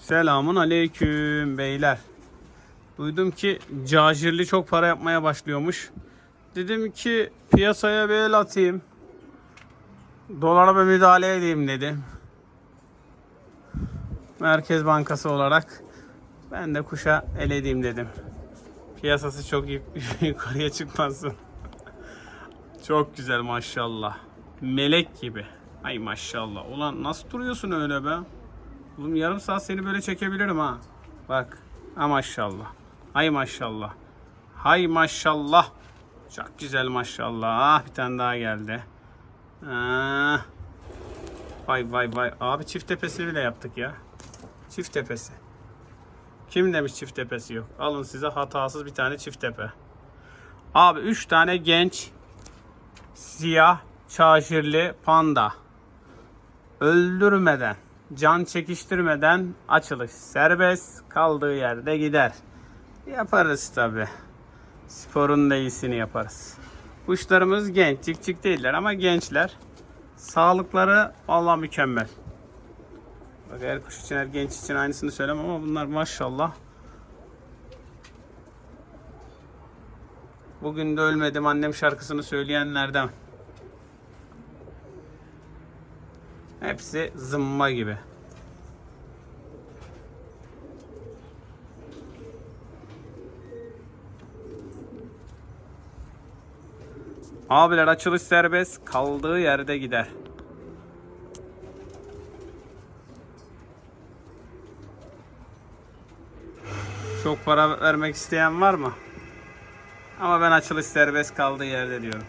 Selamun aleyküm beyler. Duydum ki cacirli çok para yapmaya başlıyormuş. Dedim ki piyasaya bir el atayım. Dolara bir müdahale edeyim dedim. Merkez Bankası olarak ben de kuşa el edeyim dedim. Piyasası çok yuk- yukarıya çıkmasın. Çok güzel maşallah. Melek gibi. Ay maşallah. Ulan nasıl duruyorsun öyle be? Oğlum yarım saat seni böyle çekebilirim ha. Bak. Ha maşallah. Hay maşallah. Hay maşallah. Çok güzel maşallah. Ah bir tane daha geldi. Ah. Vay vay vay. Abi çift tepesi bile yaptık ya. Çift tepesi. Kim demiş çift tepesi yok? Alın size hatasız bir tane çift tepe. Abi 3 tane genç siyah çaşirli panda. Öldürmeden, can çekiştirmeden açılış serbest kaldığı yerde gider. Yaparız tabi. Sporun da iyisini yaparız. Kuşlarımız genç, cik cik değiller ama gençler. Sağlıkları Allah mükemmel. Bak her kuş için her genç için aynısını söylemem ama bunlar maşallah. Bugün de ölmedim annem şarkısını söyleyenlerden. Hepsi zımba gibi. Abiler açılış serbest kaldığı yerde gider. Çok para vermek isteyen var mı? Ama ben açılış serbest kaldığı yerde diyorum.